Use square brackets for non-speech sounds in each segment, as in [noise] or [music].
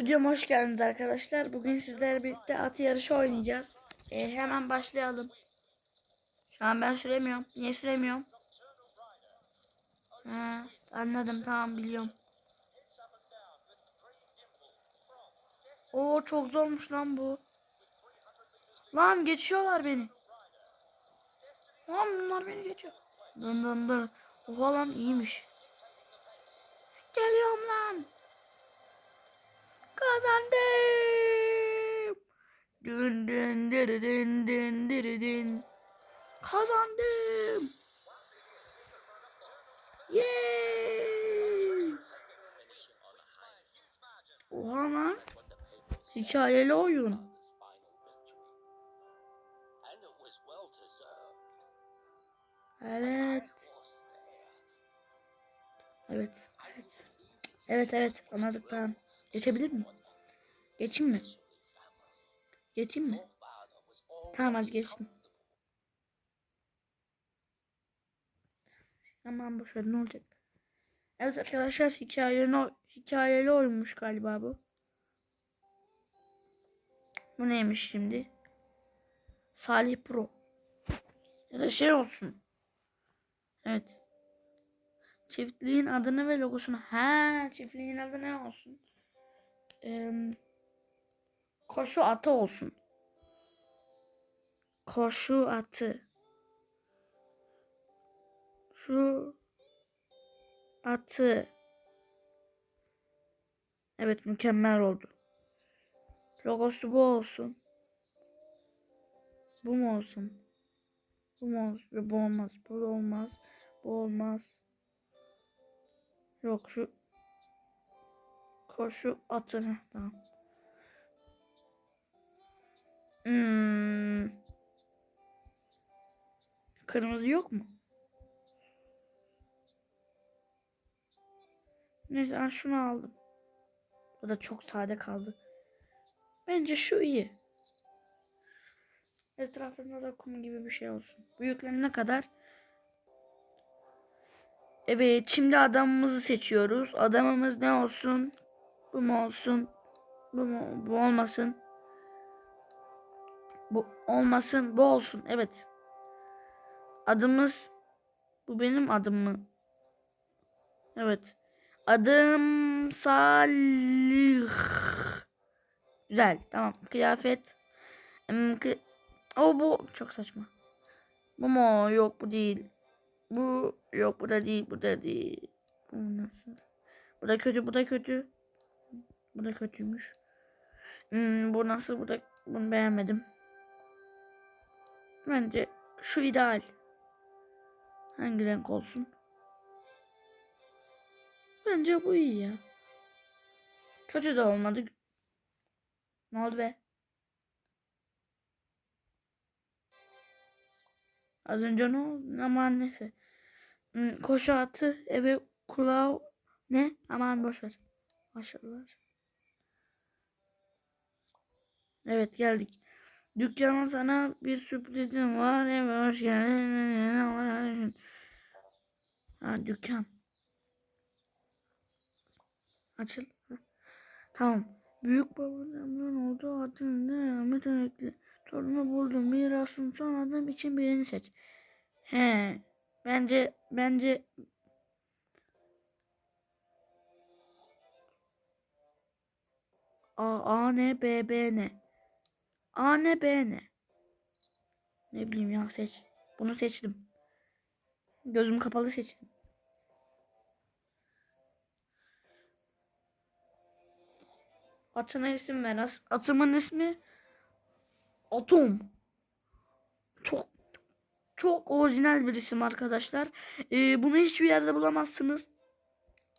Videoma hoş geldiniz arkadaşlar. Bugün sizlerle birlikte at yarışı oynayacağız. Ee, hemen başlayalım. Şu an ben süremiyorum. Niye süremiyorum? Ha, anladım tamam biliyorum. Oo çok zormuş lan bu. Lan geçiyorlar beni. Lan bunlar beni geçiyor. Dın dın dın. Oha lan iyiymiş. Geliyorum lan. Kazandım. Dün dün dün dün dün. Kazandım. Yay. Oha lan. Hikayeli oyun. Evet. Evet. Evet. Evet evet anladık tamam. Geçebilir miyim? Geçeyim mi? Geçeyim mi? Tamam hadi geçtim. Aman boşver ne olacak? Evet arkadaşlar hikayeli, hikayeli oyunmuş galiba bu. Bu neymiş şimdi? Salih Pro. Ya da şey olsun. Evet. Çiftliğin adını ve logosunu. Ha, çiftliğin adı ne olsun? Koşu atı olsun. Koşu atı. Şu atı. Evet mükemmel oldu. Logosu bu olsun. Bu mu olsun? Bu mu olsun? Bu olmaz. Bu olmaz. Bu olmaz. Yok şu koşu atı. Tamam. Hmm. Kırmızı yok mu? Neyse ben şunu aldım. Bu da çok sade kaldı. Bence şu iyi. Etrafında da kum gibi bir şey olsun. Büyüklerine kadar. Evet şimdi adamımızı seçiyoruz. Adamımız ne olsun? Bu mu olsun? Bu mu? Bu olmasın. Bu olmasın. Bu olsun. Evet. Adımız bu benim adım mı? Evet. Adım Salih. Güzel. Tamam. Kıyafet. Kı o bu çok saçma. Bu mu? Yok bu değil. Bu yok bu da değil. Bu da değil. Bu nasıl? Bu da kötü. Bu da kötü. Bu da kötüymüş. Hmm, bu nasıl? Bu da bunu beğenmedim. Bence şu ideal. Hangi renk olsun? Bence bu iyi ya. Kötü de olmadı. Ne oldu be? Az önce ne oldu? Aman neyse. Hmm, Koşu atı eve kulağı ne? Aman boş ver. Maşallah. Evet geldik. Dükkana sana bir sürprizim var. Eve hoş geldin. Ha dükkan. Açıl. Tamam. Büyük babanın olduğu adını Ahmet emekli. Torunu buldum. Mirasın son adam için birini seç. He. Bence bence A, A ne B B ne? A ne B ne? Ne bileyim ya seç. Bunu seçtim. Gözüm kapalı seçtim. Atına isim ver. Atımın ismi Atom. Çok çok orijinal bir isim arkadaşlar. Ee, bunu hiçbir yerde bulamazsınız.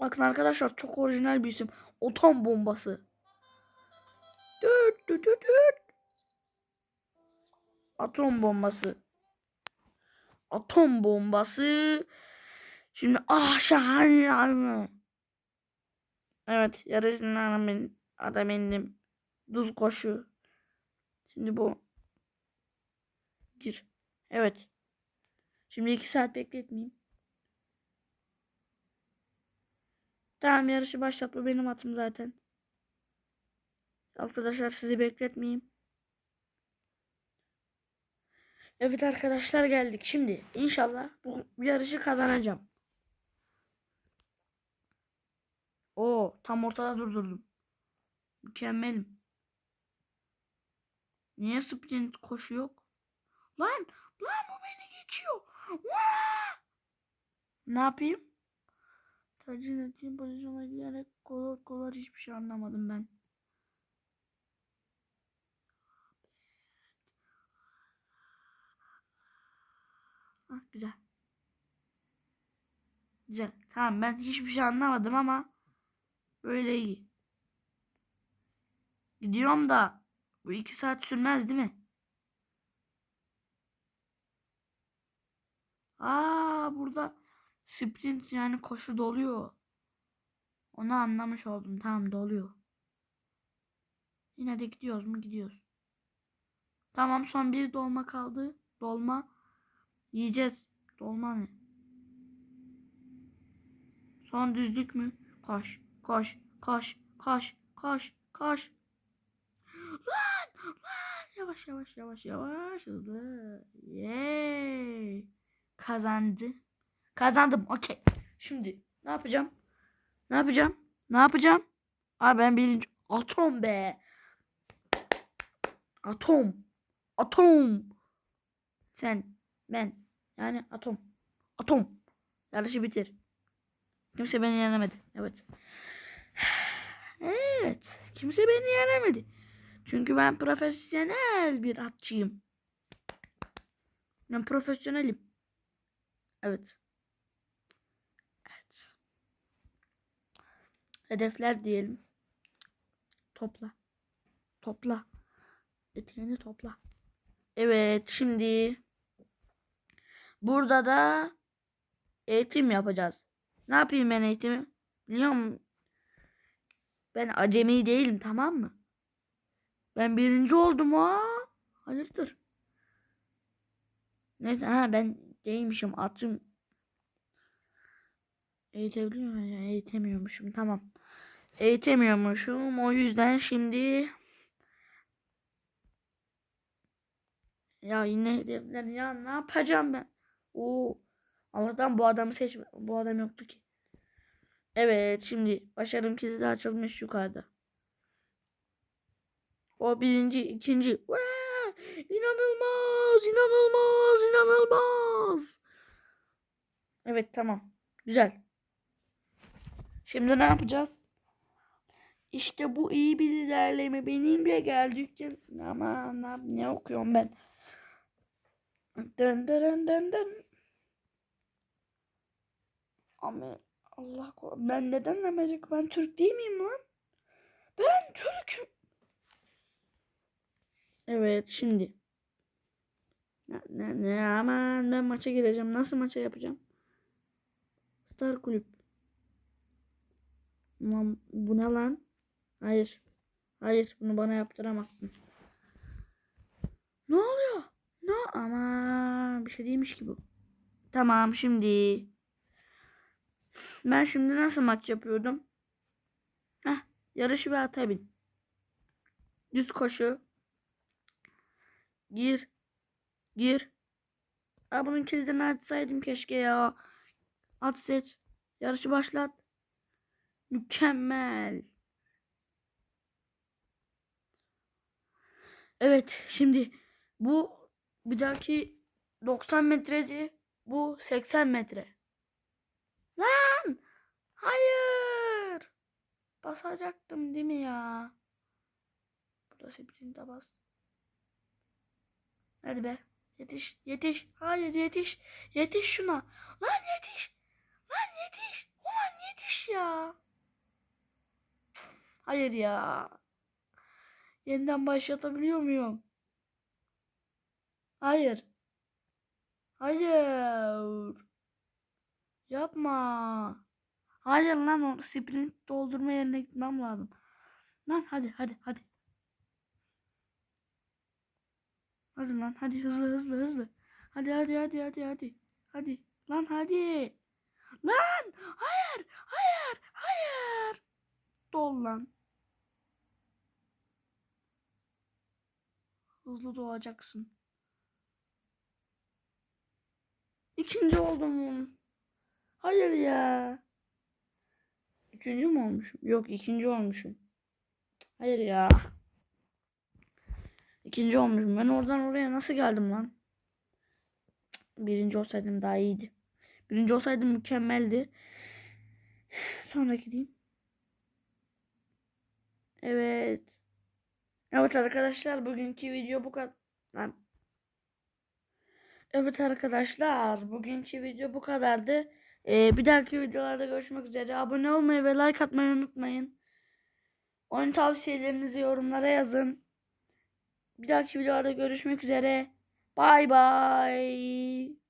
Bakın arkadaşlar çok orijinal bir isim. Atom bombası. Düt düt düt düt. Atom bombası. Atom bombası. Şimdi ah şahane. Evet yarışın adam, adam indim. Düz koşu. Şimdi bu. Gir. Evet. Şimdi iki saat bekletmeyeyim. Tamam yarışı başlat. Bu benim atım zaten. Arkadaşlar sizi bekletmeyeyim. Evet arkadaşlar geldik. Şimdi inşallah bu yarışı kazanacağım. Oo tam ortada durdurdum. Mükemmelim. Niye sprint koşu yok? Lan lan bu beni geçiyor. Vaa! Ne yapayım? Tercih ettiğim pozisyona girerek kolay kolay hiçbir şey anlamadım ben. Ah, güzel. Güzel. Tamam ben hiçbir şey anlamadım ama böyle iyi. Gidiyorum da bu iki saat sürmez değil mi? Aa burada sprint yani koşu doluyor. Onu anlamış oldum. Tamam doluyor. Yine de gidiyoruz mu? Gidiyoruz. Tamam son bir dolma kaldı. Dolma. Yiyeceğiz. Dolma ne? Son düzlük mü? Koş. Koş. Koş. Koş. Koş. Koş. Lan! Lan! Yavaş yavaş yavaş yavaş. Hızlı. Yay. Kazandı. Kazandım. Okey. Şimdi ne yapacağım? Ne yapacağım? Ne yapacağım? Abi ben birinci atom be. Atom. Atom. Sen, ben. Yani atom. Atom. Yarışı bitir. Kimse beni yenemedi. Evet. Evet. Kimse beni yenemedi. Çünkü ben profesyonel bir atçıyım. Ben profesyonelim. Evet. Evet. Hedefler diyelim. Topla. Topla. Eteğini topla. Evet şimdi burada da eğitim yapacağız. Ne yapayım ben eğitimi? Biliyor musun? Ben acemi değilim tamam mı? Ben birinci oldum ha. Hayırdır? Neyse ha ben değilmişim atım. Eğitebiliyor muyum? Eğitemiyormuşum tamam. Eğitemiyormuşum o yüzden şimdi Ya yine hedefler ya ne yapacağım ben? Oo. Allah'tan bu adamı seç bu adam yoktu ki. Evet şimdi başarım kilidi açılmış yukarıda. O birinci, ikinci. Vaa! İnanılmaz, inanılmaz, inanılmaz. Evet tamam. Güzel. Şimdi ne yapacağız? İşte bu iyi bir ilerleme. Benimle geldikçe ama ne, okuyorum ben? Dön dön dön dön. Ama Allah korusun. Ben neden Amerika? Ben Türk değil miyim lan? Ben Türk'üm. Evet şimdi. Ne, ne, ne aman ben maça gireceğim. Nasıl maça yapacağım? Star kulüp. Ulan bu ne lan? Hayır. Hayır bunu bana yaptıramazsın. Ne oluyor? Ne? Ama bir şey değilmiş ki bu. Tamam şimdi. Ben şimdi nasıl maç yapıyordum? Heh, yarışı ve ata bin. Düz koşu. Gir. Gir. Aa, bunun kilidini açsaydım keşke ya. At seç. Yarışı başlat. Mükemmel. Evet şimdi bu bir dahaki 90 metredi. Bu 80 metre. Lan! Hayır! Basacaktım değil mi ya? Burada sprinte bas. Hadi be. Yetiş, yetiş. Hayır yetiş. Yetiş şuna. Lan yetiş. Lan yetiş. Ulan yetiş ya. Hayır ya. Yeniden başlatabiliyor muyum? Hayır. Hayır. Yapma. Hayır lan o sprint doldurma yerine gitmem lazım. Lan hadi hadi hadi. Hadi lan hadi hızlı hızlı hızlı. Hadi hadi hadi hadi hadi. Hadi lan hadi. Lan hayır hayır hayır. Dol lan. Hızlı doğacaksın. İkinci oldum. Hayır ya. Üçüncü mü olmuşum? Yok ikinci olmuşum. Hayır ya. İkinci olmuşum. Ben oradan oraya nasıl geldim lan? Birinci olsaydım daha iyiydi. Birinci olsaydım mükemmeldi. [sighs] Sonra gideyim. Evet. Evet arkadaşlar bugünkü video bu kadar. Evet arkadaşlar bugünkü video bu kadardı. Ee, bir dahaki videolarda görüşmek üzere. Abone olmayı ve like atmayı unutmayın. Oyun tavsiyelerinizi yorumlara yazın. Bir dahaki videolarda görüşmek üzere. Bay bay.